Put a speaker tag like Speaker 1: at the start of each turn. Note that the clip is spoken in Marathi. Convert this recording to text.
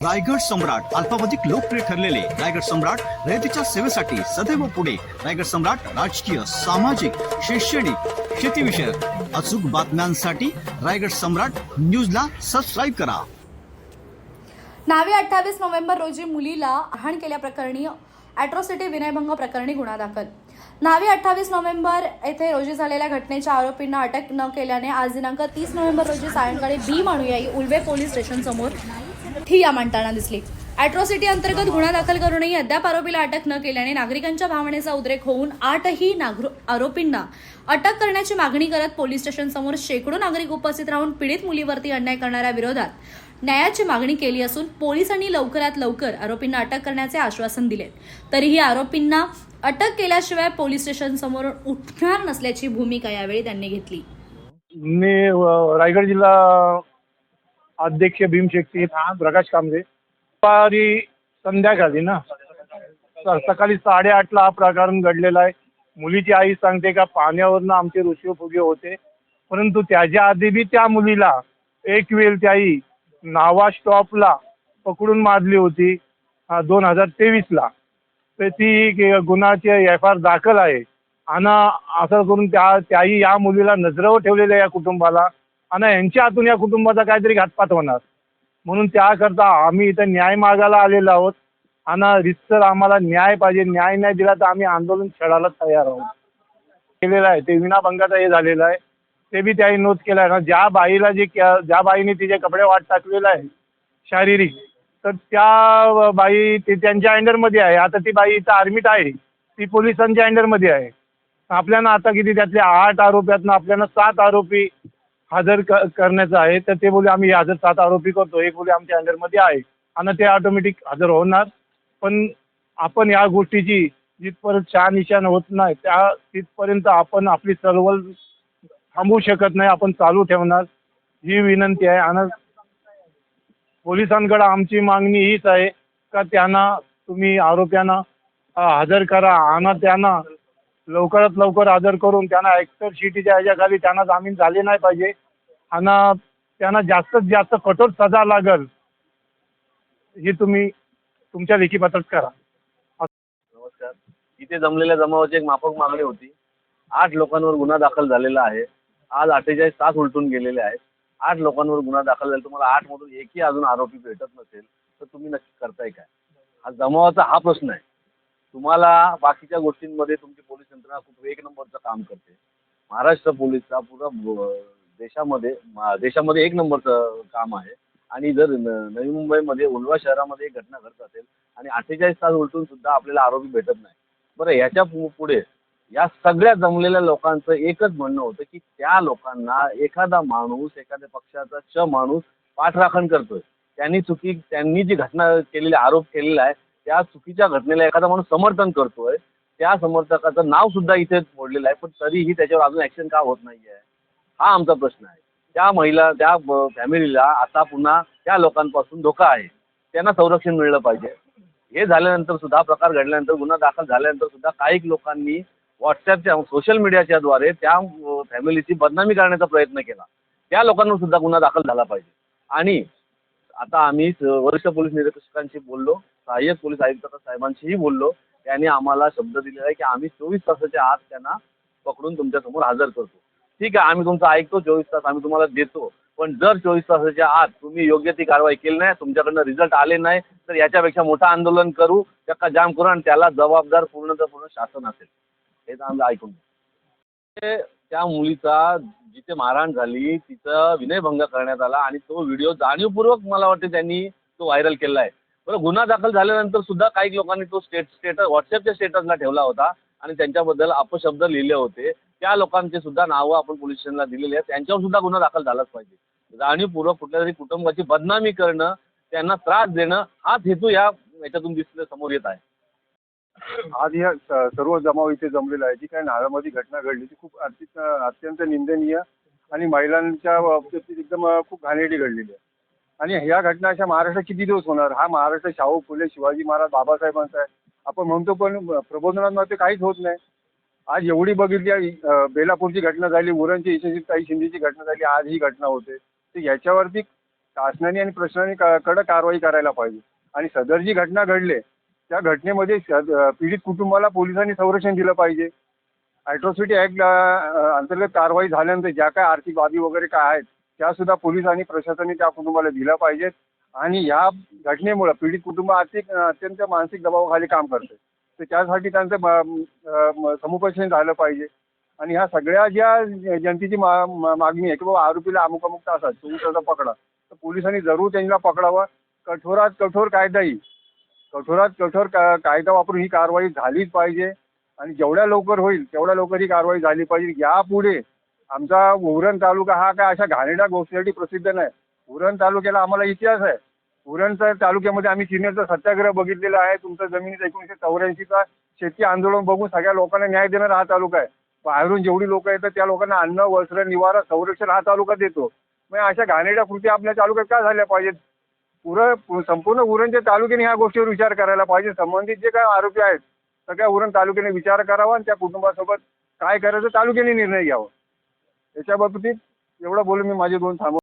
Speaker 1: रायगड सम्राट अल्पावधिक लोकप्रिय ठरलेले रायगड सम्राट रयतेच्या सेवेसाठी सदैव पुढे. रायगड सम्राट राजकीय सामाजिक शैक्षणिक शेतीविषयक अचूक बातम्यांसाठी रायगड सम्राट न्यूजला सबस्क्राईब करा.
Speaker 2: नावे अठ्ठावीस नोव्हेंबर रोजी मुलीला आहाण केल्याप्रकरणी अॅट्रॉसिटी विनयभंग प्रकरणी गुन्हा दाखल. नावी अठ्ठावीस नोव्हेंबर येथे रोजी झालेल्या घटनेच्या आरोपींना अटक न केल्याने आज दिनांक तीस नोव्हेंबर रोजी सायंकाळी भीम अनुयायी उल्वे पोलीस स्टेशन समोर ठिय्या मांडताना दिसली. अॅट्रॉसिटी अंतर्गत गुन्हा दाखल करूनही अद्याप आरोपीला अटक न केल्याने नागरिकांच्या भावनेचा उद्रेक होऊन आठही आरोपींना अटक करण्याची मागणी करत पोलीस स्टेशन समोर शेकडो नागरिक उपस्थित राहून पीडित मुलीवरती अन्याय करणाऱ्या विरोधात न्यायाची मागणी केली असून पोलिसांनी लवकरात लवकर आरोपींना अटक करण्याचे आश्वासन दिले. तरीही आरोपींना अटक केल्याशिवाय पोलीस स्टेशन समोर उठणार नसल्याची भूमिका यावेळी त्यांनी घेतली.
Speaker 3: मी रायगड जिल्हा अध्यक्ष भीमशक्ती प्रकाश कांबळे दुपारी संध्याकाळी ना स- सकाळी साडेआठला हा प्रकरण घडलेला आहे. मुलीची आई सांगते का पाण्यावरनं आमचे ऋषीफुगे होते. परंतु त्याच्या आधी बी त्या मुलीला एक वेळ त्याही नावा स्टॉपला पकडून मारली होती दोन हजार तेवीसला. तर ती ग- एफ आर दाखल आहे. आणि असं करून त्या त्याही या मुलीला नजरेवर ठेवलेलं आहे या कुटुंबाला आणि यांच्या हातून या कुटुंबाचा काहीतरी घातपात होणार. म्हणून त्याकरता आम्ही इथं न्याय मागायला आलेलो आहोत. आणि रितसर आम्हाला न्याय पाहिजे. न्याय नाही दिला तर आम्ही आंदोलन छेडायला तयार आहोत. केलेलं आहे. ते विनाभंगाचं हे झालेलं आहे. ते बी त्याही नोंद केलं आहे. ना ज्या बाईला जे क्या- ज्या बाईने तिचे कपडे वाट टाकलेलं आहे शारीरिक तर त्या बाई ते त्यांच्या अंडरमध्ये आहे. आता ती बाई इथं आर्मीत आहे. ती पोलिसांच्या अंडरमध्ये आहे. आपल्याला आता किती त्यातले आठ आरोपीतनं आपल्याला सात आरोपी हजर क करण्याचं आहे. तर ते बोलले आम्ही हजर सात आरोपी करतो. एक बोलले आमच्या अंडरमध्ये आहे. आणि ते ऑटोमॅटिक हजर होणार. पण आपण या गोष्टीची जिथपर्यंत शहानिशाण होत नाही त्या तिथपर्यंत आपण आपली चळवळ थांबवू शकत नाही. आपण चालू ठेवणार. ही विनंती आहे. आणि पोलिसांकडे आमची मागणी हीच आहे का त्यांना तुम्ही आरोप्यांना हजर करा. आणि त्यांना लवकरात लवकर हजर करून त्यांना ॲक्टर शिटीच्या ह्याच्याखाली त्यांना जामीन झाले नाही पाहिजे. आणि त्यांना जास्तीत जास्त कठोर सजा लागल हे तुम्ही तुमच्या लेखीपत्रात करा.
Speaker 4: नमस्कार. इथे जमलेल्या जमावाची एक माफक मागणी होती. आठ लोकांवर गुन्हा दाखल झालेला आहे. आज अठ्ठेचाळीस तास उलटून गेलेले आहेत. आठ लोकांवर गुन्हा दाखल झाला. तुम्हाला आठ मधून एकही अजून आरोपी भेटत नसेल तर तुम्ही नक्की करताय काय? हा जमावाचा हा प्रश्न आहे. तुम्हाला बाकीच्या गोष्टींमध्ये तुमची पोलीस यंत्रणा खूप एक नंबरचं काम करते. महाराष्ट्र पोलीसचा पुरा देशामध्ये देशामध्ये एक नंबरचं काम आहे. आणि जर न- नवी मुंबईमध्ये उल्वा शहरामध्ये एक घटना घडत असेल आणि अठ्ठेचाळीस तास उलटून सुद्धा आपल्याला आरोपी भेटत नाही. बरं ह्याच्या पु- पुढे या सगळ्या जमलेल्या लोकांचं एकच म्हणणं होतं की त्या लोकांना एखादा माणूस एखाद्या पक्षाचा च माणूस पाठराखण करतोय. त्यांनी चुकी त्यांनी जी घटना केलेली आरोप केलेला आहे त्या चुकीच्या घटनेला एखादा माणूस समर्थन करतोय त्या समर्थकाचं नाव सुद्धा इथे मोडलेलं आहे पण तरीही त्याच्यावर अजून ॲक्शन का होत नाही आहे हा आमचा प्रश्न आहे. त्या महिला त्या फॅमिलीला आता पुन्हा त्या लोकांपासून धोका आहे. त्यांना संरक्षण मिळलं पाहिजे. हे झाल्यानंतर सुद्धा प्रकार घडल्यानंतर गुन्हा दाखल झाल्यानंतर सुद्धा काही लोकांनी व्हॉट्सॲपच्या सोशल मीडियाच्या द्वारे त्या फॅमिलीची बदनामी करण्याचा प्रयत्न केला. त्या लोकांवर सुद्धा गुन्हा दाखल झाला पाहिजे. आणि आता आम्ही वरिष्ठ पोलीस निरीक्षकांशी बोललो. सहाय्यक पोलीस आयुक्त साहेबांशीही बोललो. त्यांनी आम्हाला शब्द दिलेला आहे की आम्ही चोवीस तासाच्या आत त्यांना पकडून तुमच्यासमोर हजर करतो. ठीक आहे आम्ही तुमचं ऐकतो चोवीस तास आम्ही तुम्हाला देतो. पण जर चोवीस तासाच्या आत तुम्ही योग्य ती कारवाई केली नाही तुमच्याकडनं रिझल्ट आले नाही तर याच्यापेक्षा मोठं आंदोलन करू चक्का जाम करू आणि त्याला जबाबदार पूर्णतः पूर्ण शासन असेल. हे तर आम्ही ऐकून ते त्या मुलीचा जिथे मारहाण झाली तिचा विनयभंग करण्यात आला आणि तो व्हिडिओ जाणीवपूर्वक मला वाटते त्यांनी तो व्हायरल केला आहे. बरं गुन्हा दाखल झाल्यानंतर सुद्धा काही लोकांनी तो स्टेट स्टेटस व्हॉट्सअपच्या स्टेटसला ठेवला होता आणि त्यांच्याबद्दल अपशब्द लिहिले होते. त्या लोकांचे सुद्धा नावं आपण पोलीस स्टेशनला दिलेली आहेत. त्यांच्यावर सुद्धा गुन्हा दाखल झालाच पाहिजे. जाणीवपूर्वक कुठल्या तरी कुटुंबाची बदनामी करणं त्यांना त्रास देणं हाच हेतू या याच्यातून दिसले समोर येत आहे.
Speaker 5: आज या सर्व जमाव इथे जमलेला आहे. जी काही नाळामध्ये घटना घडली ती खूप अत्यंत अत्यंत निंदनीय आणि महिलांच्या बाबतीत एकदम खूप घाणेरडी घडलेली आहे. आणि ह्या घटना अशा महाराष्ट्रात किती दिवस होणार? हा महाराष्ट्र शाहू फुले शिवाजी महाराज बाबासाहेबांचा आहे. आपण म्हणतो पण प्रबोधनामध्ये काहीच होत नाही. आज एवढी बघितली आहे, बेलापूरची घटना झाली उरणची यशस्वी ताई शिंदेची घटना झाली आज ही घटना होते. तर याच्यावरती शासनाने आणि प्रशासनाने क- कडक कारवाई करायला पाहिजे. आणि सदर जी घटना घडले त्या घटनेमध्ये सद- पीडित कुटुंबाला पोलिसांनी संरक्षण दिलं पाहिजे. ॲट्रॉसिटी ॲक्ट अंतर्गत कारवाई झाल्यानंतर ज्या काय आर्थिक बाबी वगैरे काय आहेत त्या सुद्धा पोलीस आणि प्रशासनाने त्या कुटुंबाला दिल्या पाहिजेत आणि या घटनेमुळे पीडित कुटुंब आर्थिक अत्यंत मानसिक दबावाखाली काम करते तर त्यासाठी त्यांचं म- समुपदेशन झालं पाहिजे. आणि ह्या सगळ्या ज्या जनतेची मा- मागणी आहे की बाबा आरोपीला अमुक अमुक तासात चोवीस पकडा. तर पोलिसांनी जरूर त्यांना पकडावं. कठोरात कठोर कायदा येईल कठोरात कठोर का कायदा वापरून ही कारवाई झालीच पाहिजे. आणि जेवढ्या लवकर होईल तेवढ्या लवकर ही कारवाई झाली पाहिजे. यापुढे आमचा उरण तालुका हा काय अशा घाणेरड्या गोष्टीसाठी प्रसिद्ध नाही. उरण तालुक्याला आम्हाला इतिहास आहे. उरणच्या तालुक्यामध्ये आम्ही चिन्हचा सत्याग्रह बघितलेला आहे. तुमचा जमिनीचा एकोणीसशे चौऱ्याऐंशीचा शेती आंदोलन बघून सगळ्या लोकांना न्याय देणारा हा तालुका आहे. बाहेरून जेवढी लोक येतात त्या लोकांना अन्न वस्त्र निवारा संरक्षण हा तालुका देतो. मग अशा घाणेरड्या कृती आपल्या तालुक्यात का झाल्या पाहिजेत? पुरं संपूर्ण उरणच्या तालुक्याने ह्या गोष्टीवर विचार करायला पाहिजे. संबंधित जे काय आरोपी आहेत सगळ्या उरण तालुक्याने विचार करावा आणि त्या कुटुंबासोबत काय करायचं तालुक्याने निर्णय घ्यावा. याच्या बाबतीत एवढं बोलून मी माझे दोन थांबव